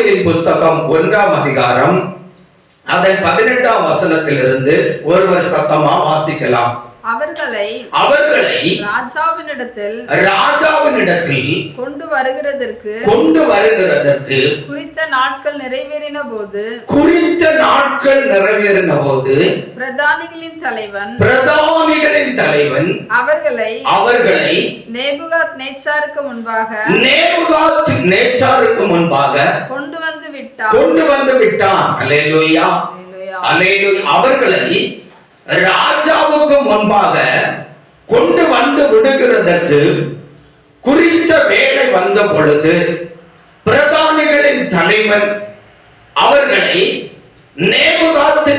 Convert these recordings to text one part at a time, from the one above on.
தானியலின் புஸ்தகம் ஒன்றாம் அதிகாரம் அதன் பதினெட்டாம் வசனத்திலிருந்து ஒருவர் சத்தமா வாசிக்கலாம். அவர்களை அவர்களை ராஜாவினிடத்தில் ராஜாவினிடத்தில் கொண்டு வருகிறதற்கு கொண்டு வருகிறதற்கு குறித்த நாட்கள் நிறைவேறின போது குறித்த நாட்கள் நிறைவேறின போது பிரதானிகளின் தலைவன் பிரதானிகளின் தலைவன் அவர்களை அவர்களை நேபுகாத் நேச்சாருக்கு முன்பாக நேபுகாத் நேச்சாருக்கு முன்பாக கொண்டு வந்து விட்டான் அல்லேலூயா. அல்லேலூயா அவர்களை ராஜாவுக்கு முன்பாக கொண்டு வந்து விடுகிறதற்கு குறித்த வேலை வந்த பொழுது பிரதானிகளின் தலைவன் அவர்களை நேபுகாத்து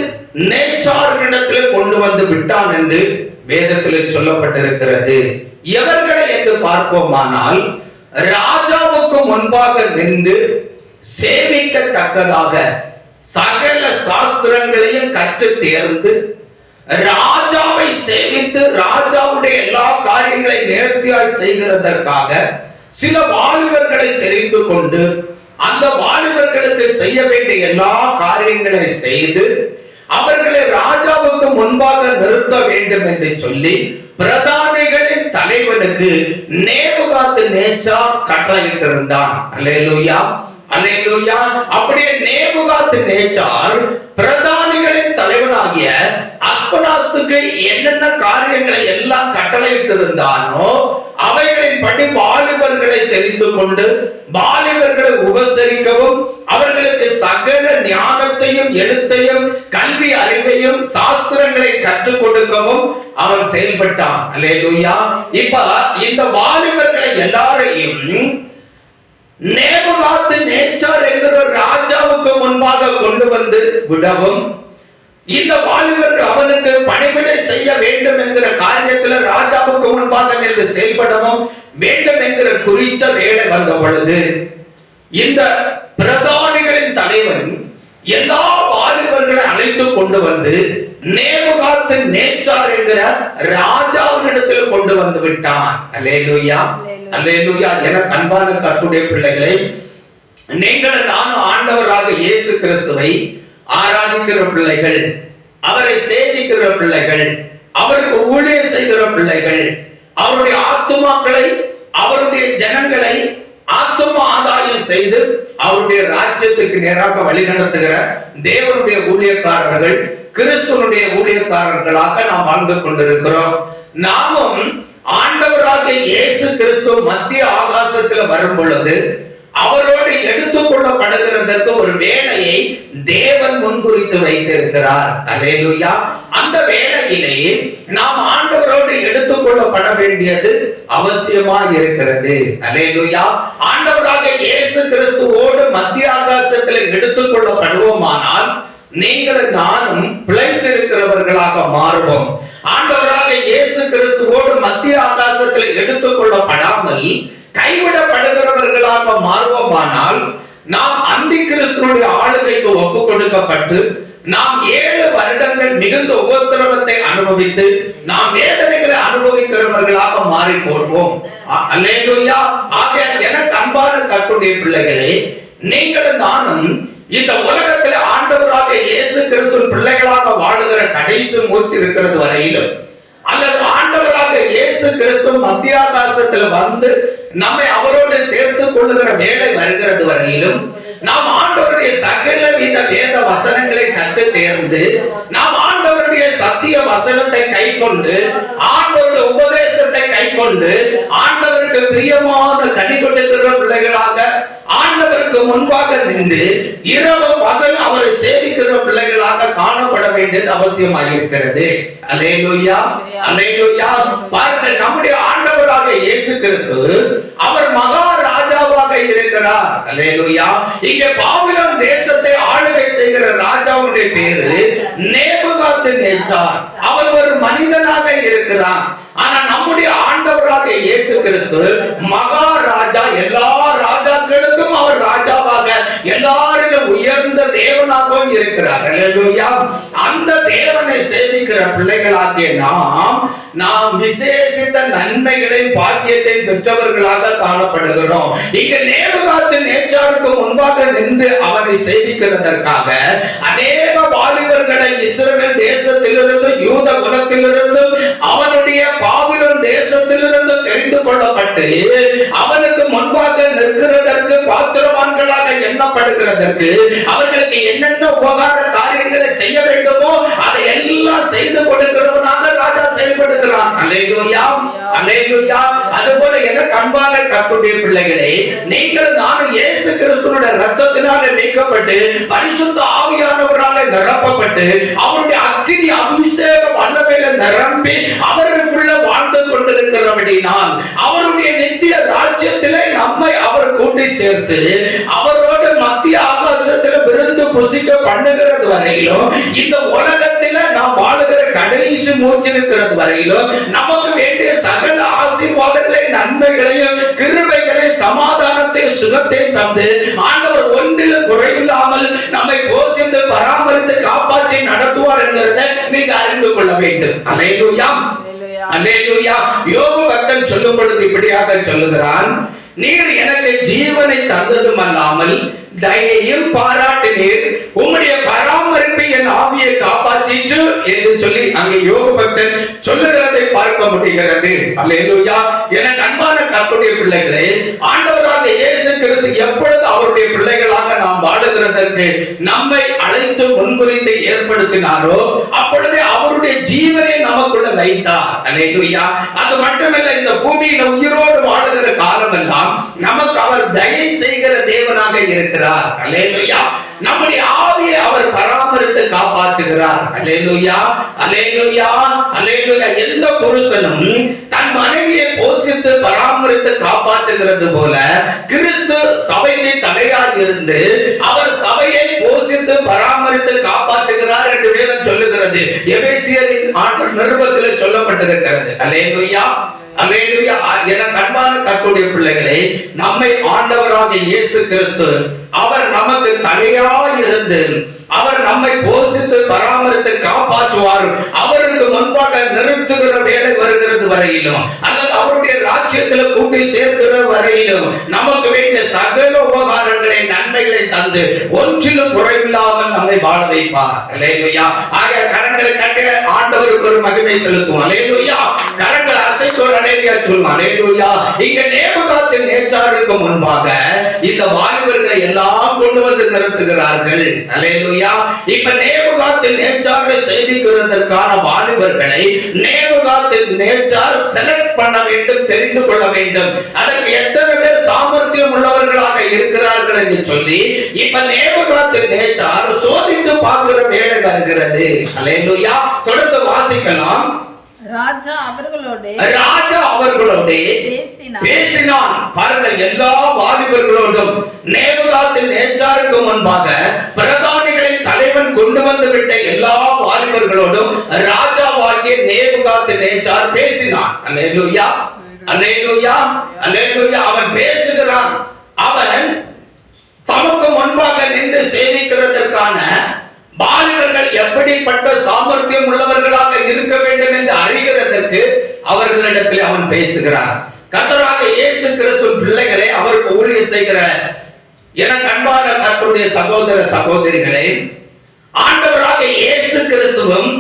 நேச்சார்களிடத்தில் கொண்டு வந்து விட்டான் என்று வேதத்தில் சொல்லப்பட்டிருக்கிறது. எவர்களை என்று பார்ப்போமானால் ராஜாவுக்கு முன்பாக நின்று சேவிக்கத்தக்கதாக சகல சாஸ்திரங்களையும் கற்று தேர்ந்து ராஜாவை சேமித்து ராஜாவுடைய எல்லா காரியங்களை நேர்த்தியாய் செய்கிறதற்காக சில வாலிபர்களை தெரிந்து கொண்டு அந்த வாலிபர்களுக்கு செய்ய வேண்டிய எல்லா காரியங்களை செய்து அவர்களை ராஜாவுக்கு முன்பாக நிறுத்த வேண்டும் என்று சொல்லி பிரதானிகளின் தலைவனுக்கு நேபுகாத்து நேச்சா கட்டளையிட்டிருந்தான். அல்லேலூயா. அல்லேலூயா அப்படியே நேபுகாத்து நேச்சார் பிரதானிகளின் தலைவனாகிய அஸ்பனாசுக்கு என்னென்ன காரியங்களை எல்லாம் கட்டளையிட்டிருந்தானோ அவைகளின் படி வாலிபர்களை தெரிந்து கொண்டு வாலிபர்களை உபசரிக்கவும் அவர்களுக்கு சகல ஞானத்தையும் எழுத்தையும் கல்வி அறிவையும் சாஸ்திரங்களை கற்றுக் கொடுக்கவும் அவன் செயல்பட்டான். அல்லேலூயா இப்ப இந்த வாலிபர்களை எல்லாரையும் நேபுகாத்து நேச்சார் என்கிற ராஜாவுக்கு முன்பாக கொண்டு வந்து விடவும் இந்த வாலிபர்கள் அவனுக்கு பணிவிடை செய்ய வேண்டும் என்கிற காரியத்துல ராஜாவுக்கு முன்பாக நின்று செயல்படவும் வேண்டும் என்கிற குறித்த வேலை வந்த பொழுது இந்த பிரதானிகளின் தலைவன் எல்லா வாலிபர்களை அழைத்து கொண்டு வந்து நேபுகாத்து நேச்சார் என்கிற ராஜாவினிடத்தில் கொண்டு வந்து விட்டான். அலேலுயா என கண்பான கட்டுடைய பிள்ளைகளை நீங்கள் நானும் ஆண்டவராக இயேசு கிறிஸ்துவை ஆராதிக்கிற பிள்ளைகள் அவரை சேவிக்கிற பிள்ளைகள் அவருக்கு ஊழியர் செய்கிற பிள்ளைகள் அவருடைய ஆத்துமாக்களை அவருடைய ஜனங்களை ஆத்தும ஆதாயம் செய்து அவருடைய ராஜ்யத்துக்கு நேராக வழிநடத்துகிற தேவனுடைய ஊழியக்காரர்கள் கிறிஸ்துவனுடைய ஊழியக்காரர்களாக நாம் வாழ்ந்து கொண்டிருக்கிறோம். நாமும் ஆண்டவராக இயேசு கிறிஸ்து மத்திய ஆகாசத்துல வரும் பொழுது அவரோடு எடுத்துக்கொள்ளப்படுகிறதற்கு ஒரு வேலையை தேவன் முன்குறித்து வைத்திருக்கிறார். அலேலுயா அந்த வேலையிலேயே நாம் ஆண்டவரோடு எடுத்துக்கொள்ளப்பட வேண்டியது அவசியமா இருக்கிறது அலேலுயா ஆண்டவராக இயேசு கிறிஸ்துவோடு மத்திய ஆகாசத்தில் எடுத்துக்கொள்ளப்படுவோமானால் நீங்கள் நானும் பிழைத்திருக்கிறவர்களாக மாறுவோம். ஆண்டவராக இயேசு கிறிஸ்துவோடு மத்திய ஆகாசத்தில் எடுத்துக்கொள்ளப்படாமல் கைவிடப்படுகிறவர்களாக மாறுவோமானால் நாம் அந்தி கிறிஸ்துவனுடைய ஆளுகைக்கு ஒப்பு கொடுக்கப்பட்டு நாம் ஏழு வருடங்கள் மிகுந்த உபத்திரவத்தை அனுபவித்து நாம் வேதனைகளை அனுபவிக்கிறவர்களாக மாறி போடுவோம் அல்லேலூயா. ஆகையால் எனக்கு அன்பான கட்டுடைய பிள்ளைகளே நீங்களும் நானும் இந்த உலகத்தில் ஆண்டவராக இயேசு கிறிஸ்து பிள்ளைகளாக வாழுகிற கடைசி மூச்சு இருக்கிறது வரையிலும் அல்லது ஆண்டவராக இயேசு கிறிஸ்து மத்தியாகாசத்தில் வந்து நம்மை அவரோடு சேர்த்து கொள்ளுகிற வேலை வருகிறது வரையிலும் நாம் ஆண்டவருடைய சகல வித வேத வசனங்களை கற்று தேர்ந்து நாம் ஆண்டவருடைய சத்திய வசனத்தை கை கொண்டு ஆண்டவருடைய உபதேசத்தை கை கொண்டு ஆண்டவருக்கு பிரியமான கனி கொண்டிருக்கிற பிள்ளைகளாக ஆண்டவருக்கு முன்பாக நின்று இரவு பகல் அவரை சேவிக்கிற பிள்ளைகளாக காணப்பட வேண்டியது அவசியமாக இருக்கிறது அல்லேலூயா அல்லேலூயா. பாருங்கள் நம்முடைய ஆண்டவராக இயேசு கிறிஸ்து அவர் மகா ராஜாவாக இருக்கிறார். அல்லேலூயா. இங்கே பாபிலோன் தேசத்தை ஆளுகை செய்கிற ராஜாவுடைய பேரு நேபுகாத்து நேச்சார் அவர் ஒரு மனிதனாக இருக்கிறார் ஆனா நம்முடைய ஆண்டவராக இயேசு கிறிஸ்து மகாராஜா எல்லா ராஜாக்களுக்கும் அவர் ராஜாவாக. எல்லா உயர்ந்த தேவனாகவும் இருக்கிறார் அந்த தேவனை சேவிக்கிற பிள்ளைகளாகிய நாம் நாம் விசேஷித்த நன்மைகளை பாக்கியத்தை பெற்றவர்களாக காணப்படுகிறோம். இங்க நேபுகாத்து நேச்சாருக்கு முன்பாக நின்று அவனை சேவிக்கிறதற்காக அநேக வாலிபர்களை இஸ்ரேல் தேசத்திலிருந்து யூத குலத்திலிருந்து அவனுடைய பாபிலோன் தேசத்திலிருந்து தெரிந்து கொள்ளப்பட்டு அவனுக்கு முன்பாக நிற்கிறதற்கு பாத்திரவான்களாக எண்ணப்படுகிறதற்கு அவர்களுக்கு என்னென்ன உபகார காரியங்களை செய்ய வேண்டுமோ அதை எல்லாம் செய்து கொடுக்கிறவனாக ராஜா செயல்படுகிறான். அலேலுயா அல்லேலூயா. அதுபோல எனக்கு அன்பான கத்துடைய பிள்ளைகளே நீங்கள் நானும் இயேசு கிறிஸ்துவோட ரத்தத்தினால நீக்கப்பட்டு பரிசுத்த ஆவியானவரால் நிரப்பப்பட்டு அவருடைய அக்கினி அபிஷேக வல்லமையில நிரம்பி அவர் சேர்த்து அவரோடு மத்திய ஆகாசத்துல விருந்து புசிக்க பண்ணுகிறது வரையிலும் இந்த உலகத்தில நாம் வாழுகிற கடைசி மூச்சிருக்கிறது வரையிலும் நமக்கு வேண்டிய சகல ஆசீர்வாதங்களை நன்மைகளையும் கிருபைகளையும் சமாதானத்தையும் சுகத்தையும் தந்து ஆண்டவர் ஒன்றில் குறைவில்லாமல் நம்மை போஷித்து பராமரித்து காப்பாற்றி நடத்துவார் என்கிறத நீங்க அறிந்து கொள்ள வேண்டும். அலையலுயா. அல்லேலூயா யோபு பக்தன் சொல்லும் பொழுது இப்படியாக சொல்லுகிறான். நீர் எனக்கு ஜீவனை தந்ததும் அல்லாமல் தயையும் பாராட்டினீர் உம்முடைய பராமரிப்பை என் ஆவியை காப்பாற்றிட்டு என்று சொல்லி அங்கே யோக பக்தன் சொல்லுகிறதை பார்க்க முடிகிறது. அல்லேலூயா. என அன்பான கற்புடைய பிள்ளைகளை ஆண்டவராக இயேசு கிறிஸ்து எப்பொழுது அவருடைய பிள்ளைகளாக நாம் வாழுகிறதற்கு நம்மை அழைத்து முன்குறித்து ஏற்படுத்தினாரோ அப்பொழுதே அவருடைய ஜீவனை நமக்குள்ள வைத்தார். அல்லேலூயா. அது மட்டுமல்ல இந்த பூமியில உயிரோடு வாழுகிற காலமெல்லாம் நமக்கு அவர் தயை செய்கிற தேவனாக இருக்கிறார். அல்லேலூயா நம்முடைய ஆவியை அவர் பராமரித்து காப்பாற்றுகிறார். அலேலுயா அலேலுயா அலேலுயா எந்த புருஷனும் தன் மனைவியை போஷித்து பராமரித்து காப்பாற்றுகிறது போல கிறிஸ்து சபைக்கு தடையாக இருந்து அவர் சபையை போஷித்து பராமரித்து காப்பாற்றுகிறார் என்று வேதம் சொல்லுகிறது. எபேசியரின் ஆண்டு நிருபத்தில் சொல்லப்பட்டிருக்கிறது. அலேலுயா அன்பான கர்த்தருடைய நம்மை ஆண்டவராக இயேசு கிறிஸ்து அவர் நமக்கு தலையாய் இருந்து அவர் நம்மை போஷித்து பராமரித்து காப்பாற்றுவார். அவருக்கு முன்பாக நிறுத்துகிற வேலை வருகிறது வரையிலும் அல்லது அவருடைய ராஜ்யத்தில் கூட்டி சேர்க்கிற வரையிலும் நமக்கு வேண்டிய சகல உபகாரங்களை நன்மைகளை தந்து ஒன்றிலும் குறைவில்லாமல் நம்மை வாழ வைப்பார். ஆகிய கரங்களை கட்ட ஆண்டவருக்கு ஒரு மகிமை செலுத்தும் அசைத்தோர் இங்க நேபுகாத்தின் முன்பாக இந்த வாலிபர்களை எல்லாம் கொண்டு வந்து நிறுத்துகிறார்கள். அல்லேலூயா இப்ப நேபுகாத்தின் நேச்சாரை சேவிக்கிறதற்கான வாலிபர்களை நேபுகாத்தின் நேச்சார் செலக்ட் பண்ண வேண்டும் தெரிந்து கொள்ள வேண்டும். அதற்கு எத்தனை பேர் சாமர்த்தியம் உள்ளவர்களாக இருக்கிறார்கள் என்று சொல்லி இப்ப நேபுகாத்தின் நேச்சார் சோதித்து பார்க்கிற வேலை வருகிறது. அல்லேலூயா. தொடர்ந்து வாசிக்கலாம். ராஜா அவர்களோடு ராஜா பேசினான். பாருங்கள் எல்லா வாலிபர்களோடும் நேபுகாத்தின் நேச்சாருக்கு முன்பாக பிரதானிகளின் தலைவன் கொண்டு வந்து விட்ட எல்லா வாலிபர்களோடும் ராஜாவாகிய நேபுகாத்தின் நேச்சார் பேசினான். அல்லேலூயா. அல்லேலூயா அல்லேலூயா அவன் பேசுகிறான். அவன் தமக்கு முன்பாக நின்று சேவிக்கிறதற்கான வாலிபர்கள் எப்படிப்பட்ட சாமர்த்தியம் உள்ளவர்களாக இருக்க வேண்டும் என்று அறிகிறதற்கு அவர்களிடத்தில் அவன் பேசுகிறான். கத்தராக இயேசு கிறிஸ்து பிள்ளைகளை அவருக்கு ஊழியர் செய்கிற என அன்பான கத்தருடைய சகோதர சகோதரிகளை ஆண்டவராக இயேசு கிறிஸ்துவும்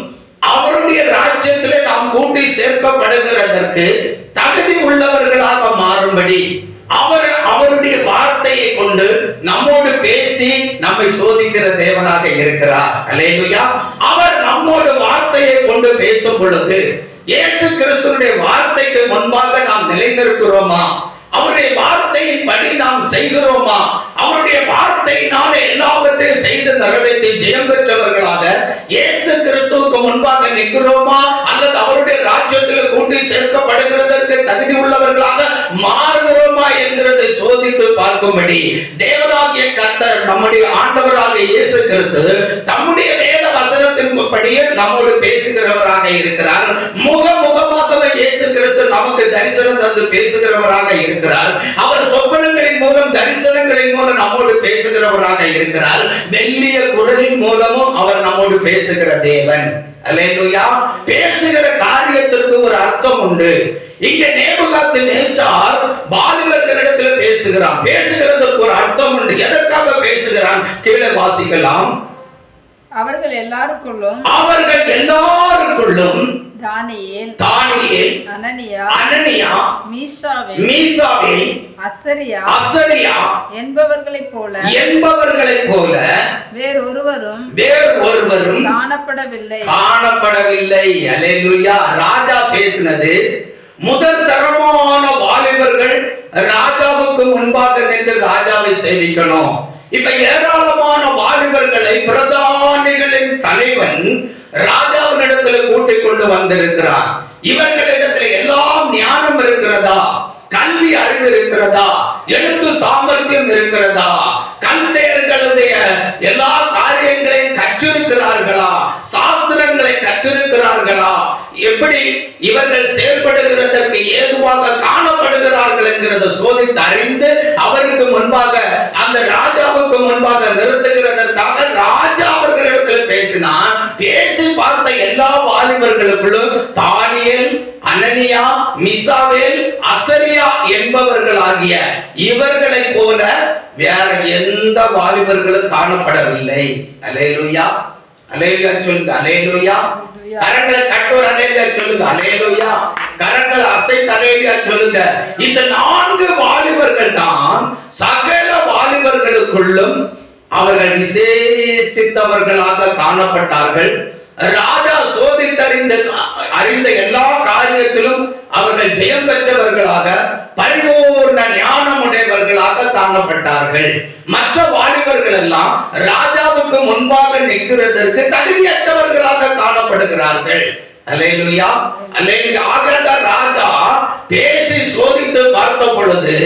அவருடைய ராஜ்யத்திலே நாம் கூட்டி சேர்க்கப்படுகிறதற்கு தகுதி உள்ளவர்களாக மாறும்படி அவர் அவருடைய வார்த்தையை கொண்டு நம்மோடு பேசி நம்மை சோதிக்கிற தேவனாக இருக்கிறார். அலேலுயா அவர் நம்மோடு வார்த்தையை கொண்டு பேசும் பொழுது இயேசு கிறிஸ்துடைய வார்த்தைக்கு முன்பாக நாம் நிலைந்திருக்கிறோமா அவருடைய வார்த்தையின் படி நாம் செய்கிறோமா? அவருடைய வார்த்தையினால எல்லாவற்றையும் செய்து நிறைவேற்றி ஜெயம் பெற்றவர்களாக இயேசு கிறிஸ்துவுக்கு முன்பாக நிற்கிறோமா? அல்லது அவருடைய ராஜ்யத்தில் கூட்டி சேர்க்கப்படுகிறதற்கு தகுதி உள்ளவர்களாக மாறுகிறோமா என்கிறதை சோதித்து பார்க்கும்படி தேவராகிய கர்த்தர் நம்முடைய ஆண்டவராக இயேசு கிறிஸ்து தம்முடைய விருப்பப்படியே நம்மோடு பேசுகிறவராக இருக்கிறார். முகமுகமாகவே இயேசு கிறிஸ்து நமக்கு தரிசனம் தந்து பேசுகிறவராக இருக்கிறார். அவர் சொப்பனங்களின் மூலம் தரிசனங்களின் மூலம் நம்மோடு பேசுகிறவராக இருக்கிறார். மெல்லிய குரலின் மூலமும் அவர் நம்மோடு பேசுகிற தேவன். அல்லேலூயா. பேசுகிற காரியத்திற்கு ஒரு அர்த்தம் உண்டு. இங்க நேபுகாத்து நேச்சார் வாலிபர்களிடத்தில் பேசுகிறான். பேசுகிறதற்கு ஒரு அர்த்தம் உண்டு. எதற்காக பேசுகிறான்? கீழே வாசிக்கலாம். அவர்கள் எல்லாருக்குள்ளும் அவர்கள் எல்லாருக்குள்ளும் தானியேல் தானியேல் அனனியா அனனியா மீஷாவே மீசாவில் அசரியா அசரியா என்பவர்களைப் போல என்பவர்களைப் போல வேறொருவரும் வேறு ஒருவரும் காணப்படவில்லை. காணப்படவில்லை. அல்லேலூயா. ராஜா பேசினது முதல் தரமான வாலிபர்கள் ராஜாவுக்கு முன்பாக நின்று ராஜாவை சேவிக்கணும். இப்ப ஏராளமான வாலிபர்களை பிரதானிகளின் தலைவன் ராஜாவினிடத்துல கூட்டிக் கொண்டு வந்திருக்கிறார். இவர்களிடத்துல எல்லாம் ஞானம் இருக்கிறதா? கல்வி அறிவு இருக்கிறதா? எழுத்து சாமர்த்தியம் இருக்கிறதா? கல்தேர்களுடைய எல்லா காரியங்களையும் கற்றிருக்கிறார்களா? சாஸ்திரங்களை கற்றிருக்கிறார்களா? எப்படி இவர்கள் செயல்படுகிறதற்கு ஏ இருக்கிறார்கள் என்கிறத சோதித்து அறிந்து அவருக்கு முன்பாக அந்த ராஜாவுக்கு முன்பாக நிறுத்துகிறதற்காக ராஜா அவர்களிடத்தில் பேசினார். பேசி பார்த்த எல்லா வாலிபர்களுக்குள்ளும் தானியல் அனனியா மிசாவேல் அசரியா என்பவர்களாகிய இவர்களைப் போல வேற எந்த வாலிபர்களும் காணப்படவில்லை. அலேலுயா அலேலுயா சொல்லுங்க. அலேலுயா கரங்களை கட்டோர் அலேலுயா சொல்லுங்க. அலேலுயா கரங்களை அசை அலேலுயா சொல்லுங்க. இந்த நான்கு வாலிபர்கள் தான் சகல வாலிபர்களுக்குள்ளும் அவர்கள் விசேஷித்தவர்களாக காணப்பட்டார்கள். ராஜா சோதித்தறிந்த அறிந்த எல்லா காரியத்திலும் அவர்கள் ஜெயம் பெற்றவர்களாக பரிபூர்ண ஞானமுடையவர்களாக காணப்பட்டார்கள். மற்ற வாலிபர்கள் எல்லாம் ராஜாவுக்கு முன்பாக நிற்கிறதற்கு தகுதியற்றவர்களாக காணப்படுகிறார்கள். அலையலுயா. அல்லேலூயா ஆகாத ராஜா பேசி சோதித்து பார்த்த பொழுது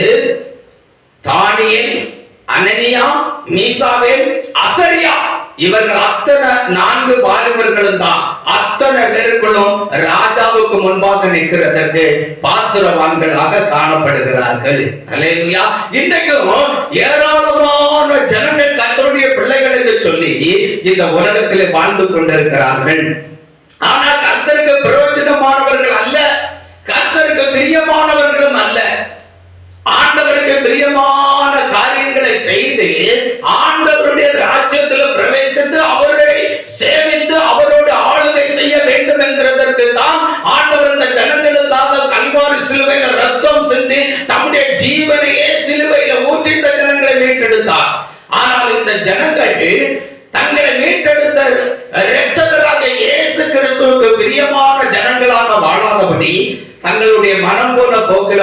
தானியல் அனனியா மீசாவேல் அசரியா இவர்கள் அத்தனை நான்கு வாலிபர்களும் தான். அத்தனை பேர்களும் ராஜாவுக்கு முன்பாக நிற்கிறதற்கு பாத்திரவான்களாக காணப்படுகிறார்கள். அல்லேலூயா இன்றைக்கும் ஏராளமான ஜனங்கள் கத்தருடைய பிள்ளைகள் என்று சொல்லி இந்த உலகத்திலே வாழ்ந்து கொண்டிருக்கிறார்கள். ஆனா கர்த்தருக்கு பிரயோஜனமானவர்கள் அல்ல. கர்த்தருக்கு பிரியமானவர்களும் அல்ல. ஆண்டவருக்கு பிரியமான காரியங்களை செய்து ஆண்டவருடைய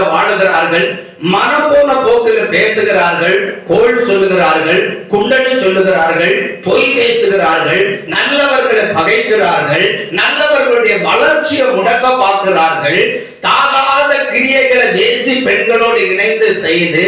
வாழுகிறார்கள் மனம் போன போக்கில் பேசுகிறார்கள் கோல் சொல்லுகிறார்கள் குண்டனி சொல்லுகிறார்கள் பொய் பேசுகிறார்கள் நல்லவர்களை பகைக்கிறார்கள் நல்லவர்களுடைய வளர்ச்சியை முடக்க பார்க்கிறார்கள் தாதா கிரியைகளை தேசி பெண்களோடு இணைந்து செய்து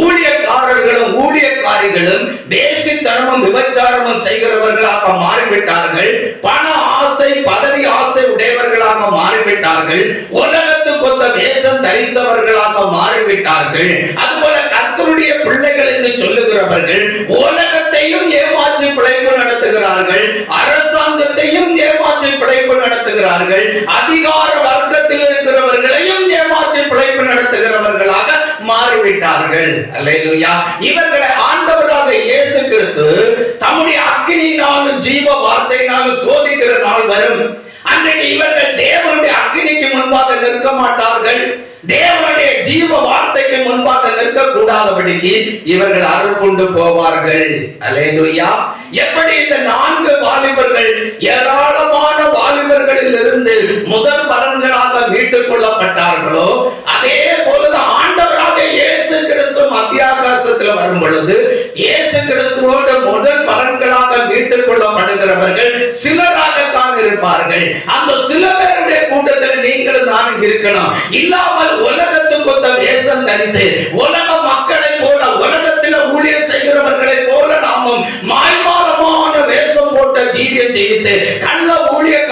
ஊழியக்காரர்களும் ஊழியக்காரிகளும் தேசித்தனமும் விபச்சாரமும் செய்கிறவர்களாக மாறிவிட்டார்கள். பண ஆசை பதவி ஆசை உடையவர்களாக மாறிவிட்டார்கள். உலகத்து கொத்த வேஷம் தரித்தவர்களாக மாறிவிட்டார்கள். அதுபோல கத்தருடைய பிள்ளைகள் என்று சொல்லுகிறவர்கள் உலகத்தையும் ஏமாற்றி பிழைப்பு நடத்துகிறார்கள். அரசாங்கத்தையும் ஏமாற்றி பிழைப்பு நடத்துகிறார்கள். அதிகார வர்க்கத்தில் இருக்கிறவர்களையும் ஏமாற்றி பிழைப்பு நடத்துகிறவர்களாக மாறிவிட்டார்கள் அல்லேலூயா. இவர்களை ஆண்டவராக இயேசு கிறிஸ்து தம்முடைய அக்கினியினாலும் ஜீவ வார்த்தையினாலும் சோதிக்கிற நாள் வரும். அன்றைக்கு இவர்கள் தேவனுடைய அக்கினிக்கு முன்பாக நிற்க மாட்டார்கள். தேவனுடைய ஜீவ வார்த்தைக்கு முன்பாக நிற்க கூடாதபடிக்கு இவர்கள் அருள் கொண்டு போவார்கள். அலேலுயா எப்படி இந்த நான்கு வாலிபர்கள் ஏராளமான வாலிபர்களில் இருந்து முதல் பலன்களாக மீட்டுக் கொள்ளப்பட்டார்களோ அதே வரும் பொழுது இயேசு கிறிஸ்துவோடு முதல் பலன்களாக மீட்டுக் கொள்ளப்படுகிறவர்கள் சிலராகத்தான் இருப்பார்கள். அந்த சில பேருடைய கூட்டத்தில் நீங்களும் நானும் இருக்கணும். இல்லாமல் உலகத்துக்கு கொத்த வேஷம் தரித்து உலக மக்களை போல உலகத்தில் ஊழியர் செய்கிறவர்களை போல நாமும் மாய்மாலமான வேஷம் போட்ட ஜீவியம் செய்து கள்ள ஊழியக்காரர்களாக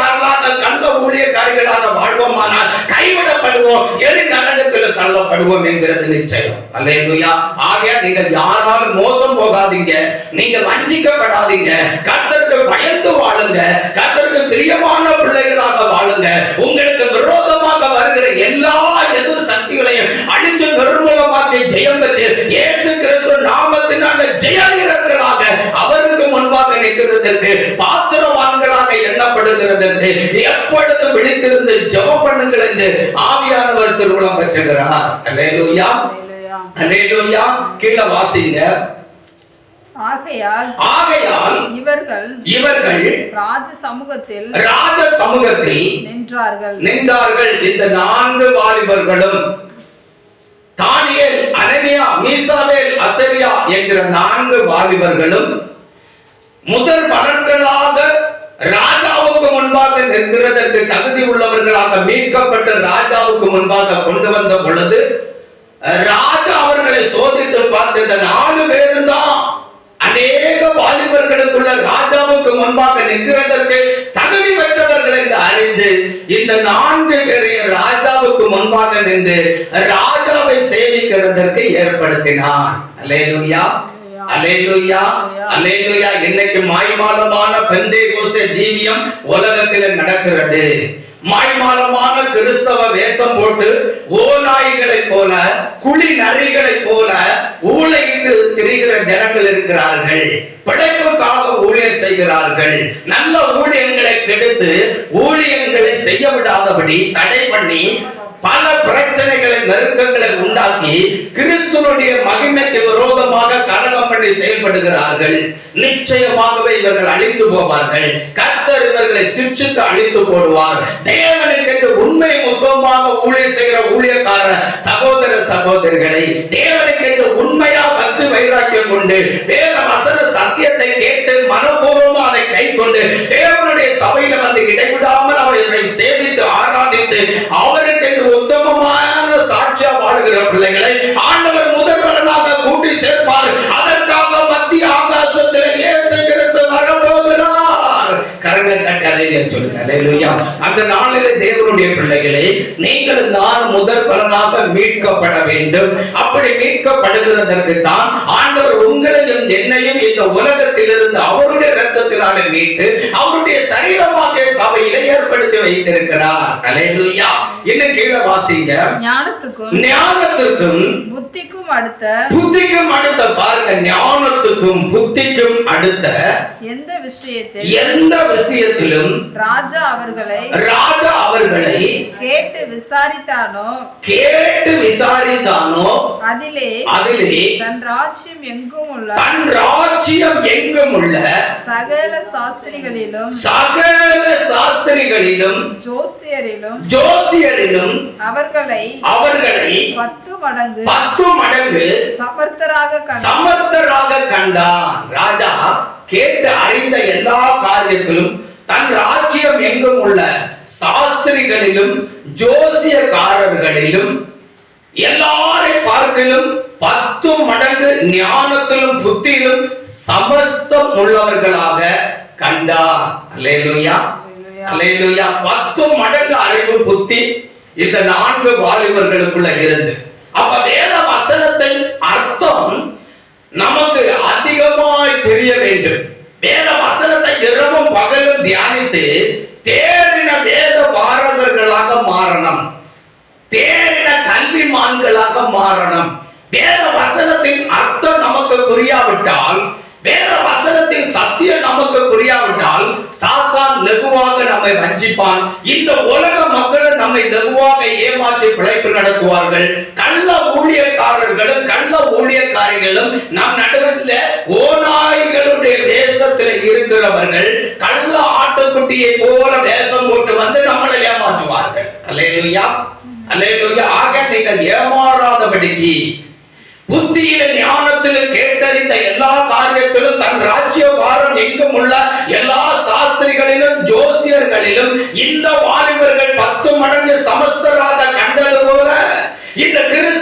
ஊழியக்காரிகளாக வாழ்வோமானால் கைவிடப்படுவோம். எரி நரகத்தில் தள்ளப்படுவோம் என்கிறது நிச்சயம். அல்லையா ஆகையா நீங்கள் யாராலும் மோசம் போகாதீங்க. நீங்கள் வஞ்சிக்கப்படாதீங்க. கர்த்தருக்கு பயந்து வாழுங்க. கர்த்தருக்கு பிரியமான பிள்ளைகளாக வாழுங்க. உங்களுக்கு விரோதமாக வருகிற எல்லா எதிர் சக்திகளையும் அடி நிர்மூலமாக்கி ஜெயம் பெற்று இயேசு கிறிஸ்து ஜெய ஜெயவீரர்களாக அவருக்கு முன்பாக நிற்கிறதற்கு பாத்திரவான்களாக எண்ணப்படுகிறதற்கு எப்பொழுதும் விழித்திருந்து ஜெபம் பண்ணுங்கள் என்று ஆவியானவர் திருமணம் பெற்றுகிறார். அலேலூயா அலேலூயா கீழே வாசிங்க. ஆகையால் ஆகையால் இவர்கள் இவர்கள் ராஜ சமூகத்தில் ராஜ சமூகத்தில் நின்றார்கள். இந்த நான்கு வாலிபர்களும் தானியல் அனனியா மீசாவேல் அசரியா என்கிற நான்கு வாலிபர்களும் முதல் பலன்களாக ராஜாவுக்கு முன்பாக நிற்கிறதற்கு தகுதி உள்ளவர்களாக மீட்கப்பட்டு ராஜாவுக்கு முன்பாக கொண்டு வந்த பொழுது ராஜா அவர்களை சோதித்து பார்த்து இந்த நாலு பேரும் தான் அநேக வாலிபர்களுக்குள்ள ராஜாவுக்கு முன்பாக நிற்கிறதற்கு என்று அறிந்து இந்த நான்கு பேரையும் ராஜாவுக்கு முன்பாக நின்று ராஜாவை சேவிக்கிறதற்கு ஏற்படுத்தினார். அல்லேலூயா அல்லேலூயா. அல்லேலூயா இன்னைக்கு மாய்மாலமான பெந்தேகோஸ்தே ஜீவியம் உலகத்தில் நடக்கிறது. மாய்மாலமான கிறிஸ்தவ வேஷம் போட்டு ஓநாய்களைப் போல குழி நரிகளைப் போல ஊழையிட்டு திரிகிற ஜனங்கள் இருக்கிறார்கள். பிழைப்புக்காக ஊழியர் செய்கிறார்கள். நல்ல ஊழியங்களை கெடுத்து ஊழியங்களை செய்ய விடாதபடி தடை பண்ணி பல பிரச்சனைகளை நெருக்கங்களை உண்டாக்கி கிறிஸ்துவனுடைய மகிமைக்கு விரோதமாக கலகம் பண்ணி செயல்படுகிறார்கள். நிச்சயமாகவே இவர்கள் அழித்து போவார்கள். கர்த்தர் இவர்களை சிக்ஷித்து அழித்து போடுவார். தேவனுக்கு உண்மை முத்தமாக ஊழியர் செய்கிற ஊழியக்கார சகோதர சகோதரிகளை தேவனுக்கு உண்மையா பக்தி வைராக்கியம் கொண்டு வேத வசன சத்தியத்தை கேட்டு மனப்பூர்வமா அதை கை கொண்டு தேவனுடைய சபையில வந்து இடைவிடாமல் அவரை சேவித்து ஆராதித்து அவருக்கு சாட்சியா பிள்ளைகளை ஆண்டவர் முதல் பலனாக கூட்டி சேர்ப்பார். அதற்காக மத்திய ஆகாசத்தில் இயேசு கிறிஸ்து வரப்போகிறார். கரங்களை தட்டி அலையிலே சொல்லுங்க அந்த நாளிலே தேவனுடைய பிள்ளைகளே நீங்கள் நான் முதல் பலனாக மீட்கப்பட வேண்டும். அப்படி மீட்கப்படுகிறதற்கு தான் ஆண்டவர் உங்களையும் என்னையும் இந்த உலகத்திலிருந்து அவருடைய ரத்த ரத்தத்தினாலே மீட்டு அவருடைய சரீரமாகிய சபையிலே ஏற்படுத்தி வைத்திருக்கிறார். இன்னும் கீழே வாசிங்க. ஞானத்துக்கும் ஞானத்துக்கும் புத்திக்கும் அடுத்த புத்திக்கும் அடுத்த பாருங்க ஞானத்துக்கும் புத்திக்கும் அடுத்த எந்த விஷயத்தில்? எந்த விஷயத்திலும் ராஜா அவர்களை ராஜா அவர்களை கேட்டு விசாரித்தானோ? கேட்டு விசாரித்தானோ? அதிலே அதிலே தன் ராஜ்யம் எங்கும் உள்ள தன் ராஜ்யம் எங்கும் உள்ள சகல சாஸ்திரிகளிலும் சகல சாஸ்திரிகளிலும் ஜோசியரிலும் ஜோசியரிலும் அவர்களை அவர்களை பத்து மடங்கு பத்து மடங்கு சமர்த்தராக கண்டார் சமர்த்தராக கண்டான். ராஜா கேட்டு அறிந்த எல்லா காரியத்திலும் தன் ராஜ்யம் எங்கும் உள்ள சாஸ்திரிகளிலும் ஜோசியக்காரர்களிலும் எல்லாரை பார்க்கிலும் பத்து மடங்கு ஞானத்திலும் புத்தியிலும் சமஸ்தம் உள்ளவர்களாக கண்டார் அல்லேலூயா. பத்து மடங்கு அறிவு புத்தி இந்த நான்கு வாலிபர்களுக்குள்ள இருந்து. அப்ப வேத வசனத்தின் அர்த்தம் நமக்கு அதிகமாய் தெரிய வேண்டும். வேத வசனத்தை இரவும் பகலும் தியானித்து தேறின வேத பாரகர்களாக மாறணும். தேறின கல்விமான்களாக மாறணும். வேத வசனத்தின் அர்த்தம் நமக்கு புரியாவிட்டால் வேத வசனத்தின் சத்தியம் நமக்கு புரியாவிட்டால் சாத்தான் நம்மை வஞ்சிப்பான். இந்த உலக மக்களும் நம்மை வெகுவாக ஏமாற்றி பிழைப்பு நடத்துவார்கள். கள்ள ஊழியக்காரர்களும் கள்ள ஊழியக்காரிகளும் நம் நடுவில் ஓநாய்களுடைய வேஷத்தில் இருக்கிறவர்கள் கள்ள ஆட்டுக்குட்டியை போல வேஷம் போட்டு வந்து நம்மளை ஏமாற்றுவார்கள். அல்லேலூயா. அல்லேலூயா. ஆக நீங்கள் ஏமாறாதபடிக்கு புத்தியில ஞானத்திலும் கேட்டறிந்த எல்லா காரியத்திலும் தன் ராஜ்ய வாரம் எங்கும் உள்ள எல்லா சாஸ்திரிகளிலும் ஜோசியர்களிலும் இந்த வாலிபர்கள் பத்து மடங்கு சமஸ்தராக கண்டது போல இந்த கிறிஸ்து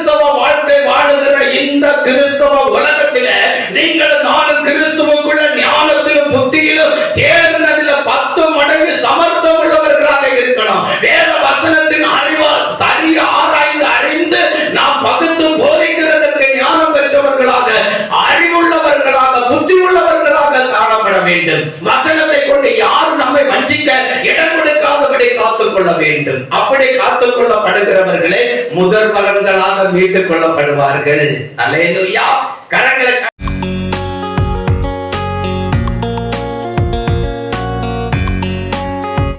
மீட்டுக் கொள்ளப்படுவார்கள். அலையலுயா